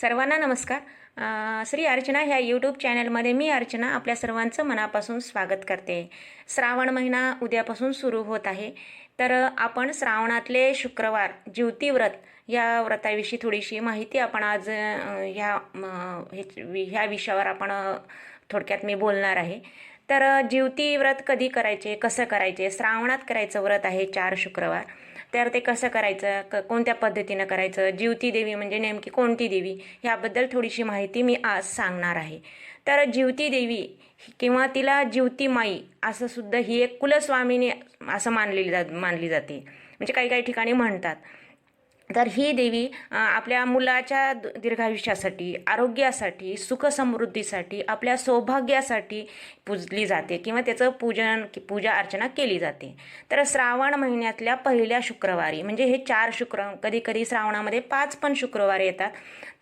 सर्वांना नमस्कार. श्री अर्चना ह्या यूट्यूब चॅनलमध्ये मी अर्चना आपल्या सर्वांचं मनापासून स्वागत करते. श्रावण महिना उद्यापासून सुरू होत आहे. तर आपण श्रावणातले शुक्रवार ज्योती व्रत या व्रताविषयी थोडीशी माहिती आपण आज ह्या ह्या विषयावर आपण थोडक्यात मी बोलणार आहे. तर अ, ज्योती व्रत कधी करायचे कसं करायचे श्रावणात करायचं व्रत आहे चार शुक्रवार. तर ते कसं करायचं? क कोणत्या पद्धतीनं करायचं? जीवती देवी म्हणजे नेमकी कोणती देवी? ह्याबद्दल थोडीशी माहिती मी आज सांगणार आहे. तर जीवती देवी किंवा तिला जीवती माई असं सुद्धा ही एक कुलस्वामिनी असं मानलेली जा मानली जाते. म्हणजे काही काही ठिकाणी म्हणतात. तर ही देवी आपल्या मुलाच्या दीर्घायुष्यासाठी आरोग्यासाठी सुखसमृद्धीसाठी आपल्या सौभाग्यासाठी पूजली जाते किंवा त्याचं पूजन पूजा अर्चना केली जाते. तर श्रावण महिन्यातल्या पहिल्या शुक्रवारी म्हणजे हे चार शुक्र कधी कधी श्रावणामध्ये पाच पण शुक्रवार येतात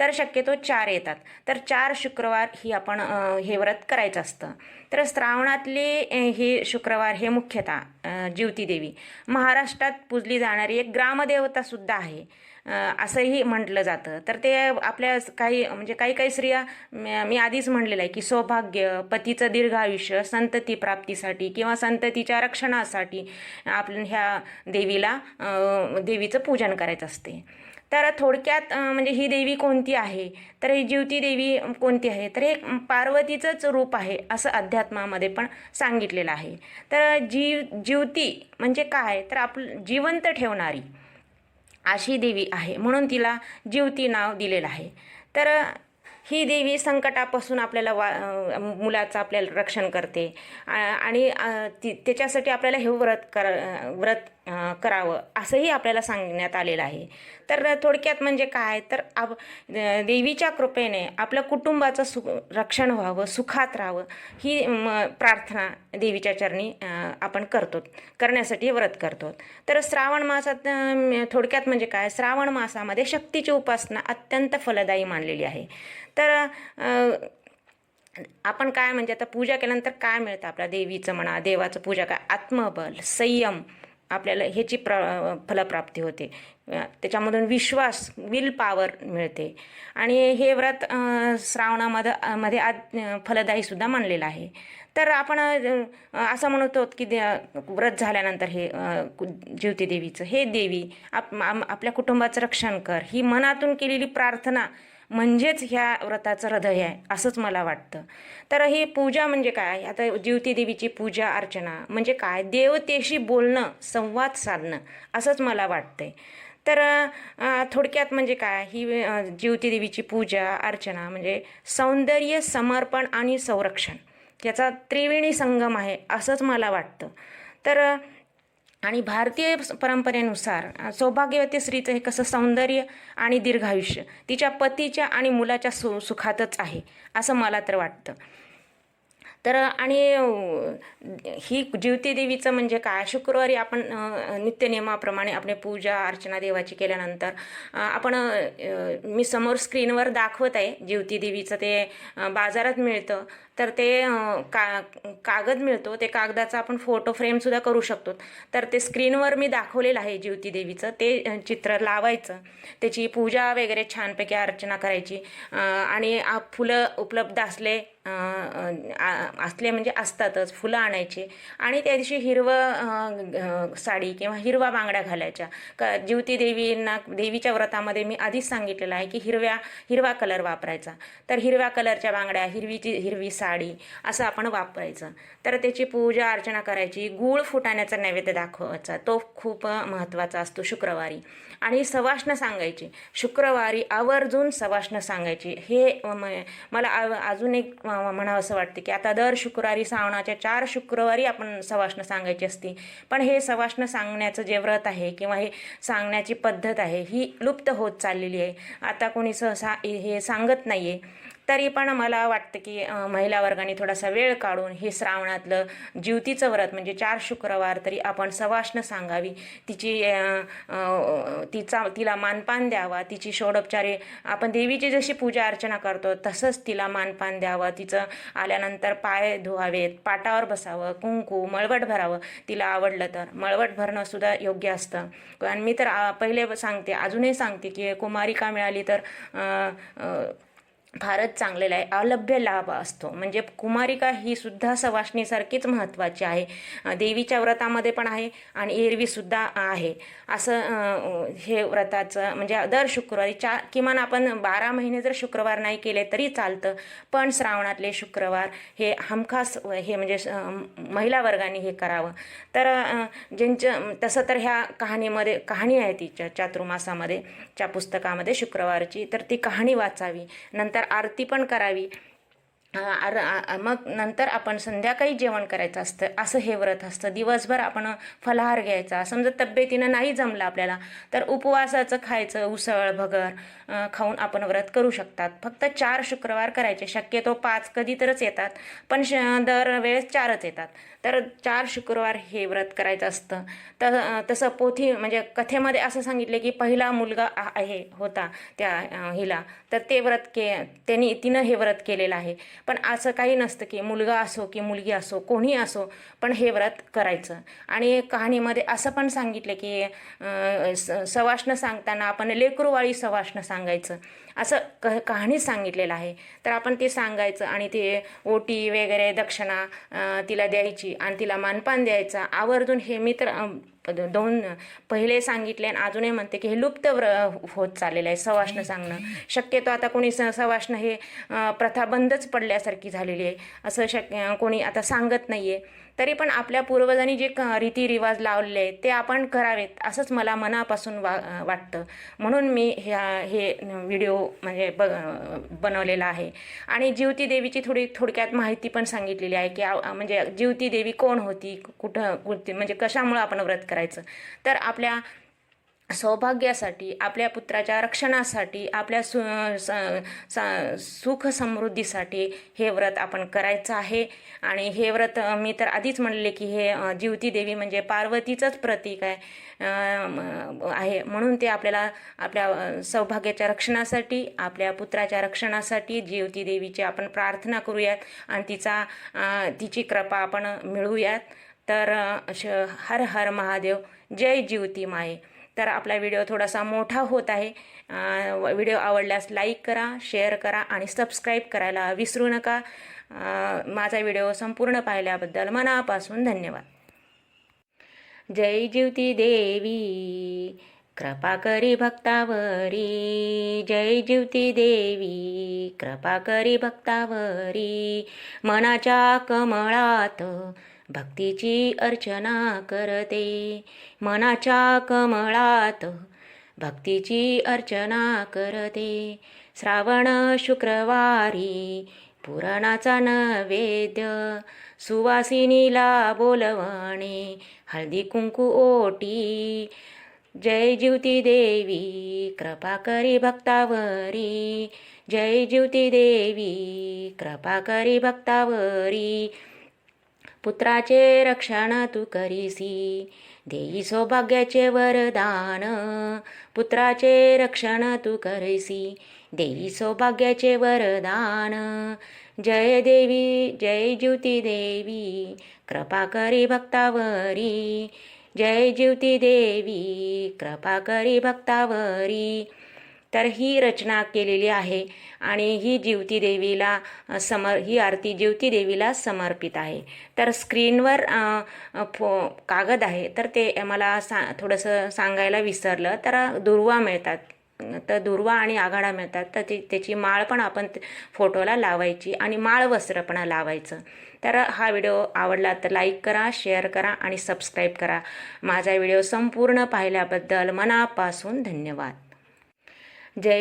तर शक्यतो चार येतात. तर चार शुक्रवार ही आपण हे व्रत करायचं असतं. तर श्रावणातले हे शुक्रवार हे मुख्यतः अ, देवी महाराष्ट्रात पूजली जाणारी एक ग्रामदेवतासुद्धा आहे. असंही म्हटलं जातं. तर ते आपल्या काही म्हणजे काही काही स्त्रिया मी आधीच म्हणलेलं आहे की सौभाग्य पतीचं दीर्घ आयुष्य संतती प्राप्तीसाठी किंवा संततीच्या रक्षणासाठी आपण ह्या देवीला देवीचं पूजन करायचं असते. तर थोडक्यात म्हणजे ही देवी कोणती आहे? तर ही ज्योती देवी कोणती आहे? तर हे पार्वतीचंच रूप आहे असं अध्यात्मामध्ये पण सांगितलेलं आहे. तर जीव जीवती म्हणजे काय? तर आपलं जिवंत ठेवणारी. अशी देवी आहे. म्हणून तिला जीवती नाव दिलेलं आहे. तर ही देवी संकटापासून आपल्याला वा मुलाचं आपल्याला रक्षण करते. आणि ती त्याच्यासाठी आपल्याला हे व्रत कर व्रत करावं असंही आपल्याला सांगण्यात आलेलं आहे. तर थोडक्यात म्हणजे काय? तर आप देवीच्या कृपेने आपल्या कुटुंबाचं सु रक्षण व्हावं सुखात राहावं ही म, प्रार्थना देवीच्या चरणी आपण करतो करण्यासाठी व्रत करतो. तर श्रावण मासात थोडक्यात म्हणजे काय? श्रावण मासामध्ये शक्तीची उपासना अत्यंत फलदायी मानलेली आहे. तर आपण काय म्हणजे आता पूजा केल्यानंतर काय मिळतं आपल्या देवीचं म्हणा देवाचं पूजा काय? आत्मबल संयम आपल्याला ह्याची प्र फलप्राप्ती होते. त्याच्यामधून विश्वास विल पावर मिळते. आणि हे व्रत श्रावणामध्ये मध्ये आज फलदायीसुद्धा मानलेलं आहे. तर आपण असं म्हणतो की दे व्रत झाल्यानंतर हे कु- ज्योती देवीचं हे देवी आप आपल्या कुटुंबाचं रक्षण कर. ही मनातून केलेली प्रार्थना म्हणजेच ह्या व्रताचं हृदय आहे असंच मला वाटतं. तर ही पूजा म्हणजे काय? आता ज्योती देवीची पूजा अर्चना म्हणजे काय? देवतेशी बोलणं संवाद साधणं असंच मला वाटतंय. तर थोडक्यात म्हणजे काय? ही अ, ज्योती देवीची पूजा अर्चना म्हणजे सौंदर्य समर्पण आणि संरक्षण याचा त्रिवेणी संगम आहे असंच मला वाटतं. तर आणि भारतीय परंपरेनुसार सौभाग्यवती स्त्रीचं हे कसं सौंदर्य आणि दीर्घायुष्य तिच्या पतीच्या आणि मुलाच्या सु सुखातच आहे असं मला तर वाटतं. तर आणि ही जीवती देवीचं म्हणजे काय? शुक्रवारी आपण नित्य नित्यनियमाप्रमाणे आपले पूजा अर्चना देवाची केल्यानंतर आपण मी समोर स्क्रीनवर दाखवत आहे जीवती देवीचं ते बाजारात मिळतं. तर ते का कागद मिळतो ते कागदाचा आपण फोटो फ्रेमसुद्धा करू शकतो. तर ते स्क्रीनवर मी दाखवलेलं आहे ज्योती देवीचं. ते चित्र लावायचं. त्याची पूजा वगैरे छानपैकी अर्चना करायची. आणि फुलं उपलब्ध असले असले म्हणजे असतातच फुलं आणायची. आणि त्या दिवशी हिरवं साडी किंवा हिरवा बांगड्या घालायच्या. क ज्योती देवींना देवीच्या व्रतामध्ये मी आधीच सांगितलेलं आहे की हिरव्या हिरवा कलर वापरायचा. तर हिरव्या कलरच्या बांगड्या हिरवीची हिरवी साडी असं आपण वापरायचं. तर त्याची पूजा अर्चना करायची. गूळ फुटाण्याचा नैवेद्य दाखवायचा. तो खूप महत्त्वाचा असतो शुक्रवारी. आणि सवाष्ण सांगायची. शुक्रवारी आवर्जून सवाष्ण सांगायची. हे मला अजून एक म्हणावं असं वाटतं की आता दर शुक्रवारी श्रावणाच्या चार शुक्रवारी आपण सवाष्ण सांगायची असते. पण हे सवाष्ण सांगण्याचं जे व्रत आहे किंवा हे सांगण्याची पद्धत आहे ही लुप्त होत चाललेली आहे. आता कोणी सहसा हे सांगत नाही आहे तरी पण मला वाटतं की महिला वर्गाने थोडासा वेळ काढून हे श्रावणातलं ज्युतीचं व्रत म्हणजे चार शुक्रवार तरी आपण सवाष्ण सांगावी. तिची तिचा तिला मानपान द्यावा. तिची षोडोपचारे आपण देवीची जशी पूजा अर्चना करतो तसंच तिला मानपान द्यावं. तिचं आल्यानंतर पाय धुवावेत पाटावर बसावं कुंकू मळवट भरावं. तिला आवडलं तर मळवट भरणं सुद्धा योग्य असतं. आणि मी तर पहिले सांगते अजूनही सांगते की कुमारिका मिळाली तर फारच चांगलेलं आहे. अलभ्य लाभ असतो. म्हणजे कुमारिका ही सुद्धा सवासणीसारखीच महत्त्वाची आहे. देवीच्या व्रतामध्ये पण आहे आणि एरवीसुद्धा आहे. असं हे व्रताचं म्हणजे दर शुक्रवारी चा किमान आपण बारा महिने जर शुक्रवार नाही केले तरी चालतं. पण श्रावणातले शुक्रवार हे हमखास हे म्हणजे महिला वर्गाने हे करावं. तर ज्यांचं ज्यांच्या तसं तर ह्या कहाणीमध्ये कहाणी आहे तिच्या चातुर्मासामध्ये च्या पुस्तकामध्ये शुक्रवारची तर ती कहाणी वाचावी. नंतर आरती पण करावी. आर- मग नंतर आपण संध्याकाळी जेवण करायचं असतं असं हे व्रत असतं. दिवसभर आपण फलाहार घ्यायचा. समजा तब्येतीनं नाही जमलं आपल्याला तर उपवासाचं खायचं उसळ भगर खाऊन आपण व्रत करू शकतात. फक्त चार शुक्रवार करायचे. शक्यतो पाच कधीतरच येतात पण श दरवेळेस चारच येतात. तर चार शुक्रवार हे व्रत करायचं असतं. तर तसं पोथी म्हणजे कथेमध्ये असं सांगितले की पहिला मुलगा आहे होता त्या हिला. तर ते व्रत के त्यांनी तिनं हे व्रत केलेलं आहे. पण असं काही नसतं की मुलगा असो की मुलगी असो कोणी असो पण हे व्रत करायचं. आणि कहाणीमध्ये असं पण सांगितलं की स- सवाष्ण सांगताना आपण लेकरूवाळी सवाष्ण सांगायचं. असं क कहाणी सांगितलेलं आहे. तर आपण ते सांगायचं आणि ते ओटी वगैरे दक्षिणा तिला द्यायची आणि तिला मानपान द्यायचा. आवर्जून हे मित्र दोन पहिले सांगितले आणि अजूनही म्हणते की हे लुप्त होत चाललेलं आहे सवाष्ण सांगणं. शक्यतो आता कोणी स सवाष्ण हे प्रथा बंदच पडल्यासारखी झालेली आहे. असं शक्य कोणी आता सांगत नाही आहे तरी पण आपल्या पूर्वजांनी जे क रीतिरिवाज लावलेले आहेत ते आपण करावेत असंच मला मनापासून वा वाटतं. म्हणून मी ह्या हे व्हिडिओ म्हणजे ब बनवलेला आहे. आणि जीवती देवीची थोडी थोडक्यात माहिती पण सांगितलेली आहे की म्हणजे जिवती देवी कोण होती कुठं कुठे म्हणजे कशामुळं आपण व्रत करायचं? तर आपल्या सौभाग्यासाठी आपल्या पुत्राच्या रक्षणासाठी आपल्या सु स- सुख समृद्धीसाठी हे व्रत आपण करायचं आहे. आणि हे व्रत मी तर आधीच म्हणले की हे जीवती देवी म्हणजे पार्वतीचंच प्रतीक आहे. आहे. म्हणून ते आपल्याला आपल्या सौभाग्याच्या रक्षणासाठी आपल्या पुत्राच्या रक्षणासाठी जीवती देवीची आपण प्रार्थना करूयात आणि तिचा तिची कृपा आपण मिळवूयात. तर श हर हर महादेव जय जीवती माये. तर आपला व्हिडिओ थोडासा मोठा होत आहे. व्हिडिओ आवडल्यास लाईक करा शेअर करा आणि सबस्क्राईब करायला विसरू नका. माझा व्हिडिओ संपूर्ण पाहिल्याबद्दल मनापासून धन्यवाद. जय ज्योती देवी कृपा करी भक्तावरी. जय ज्योती देवी कृपा करी भक्तावरी. मनाच्या कमळात भक्तीची अर्चना करते मनाच्या कमळात. भक्तीची अर्चना करते श्रावण शुक्रवारी पुराणाचा नैवेद्य सुवासिनीला बोलवणे. हळदी कुंकू ओटी जय ज्योती देवी कृपा करी भक्तावरी. जय ज्योती देवी कृपा करी भक्तावरी. पुत्राचे रक्षण तू करीसी. देई सौभाग्याचे वरदान पुत्राचे रक्षण तू करीसी. देई सौभाग्याचे वरदान जय देवी जय ज्योती देवी. कृपा करी भक्तावरी जय ज्योती देवी. कृपा करी भक्तावरी. तर ही रचना केलेली आहे आणि ही जीवती देवीला समर ही आरती जीवती देवीला समर्पित आहे. तर स्क्रीनवर फो कागद आहे. तर ते मला सा थोडंसं सांगायला विसरलं. तर दुर्वा मिळतात. तर दुर्वा आणि आघाडा मिळतात. तर ती त्याची माळ पण आपण फोटोला लावायची आणि माळ वस्त्र पण लावायचं. तर हा व्हिडिओ आवडला तर लाईक करा शेअर करा आणि सबस्क्राईब करा. माझा व्हिडिओ संपूर्ण पाहिल्याबद्दल मनापासून धन्यवाद. जय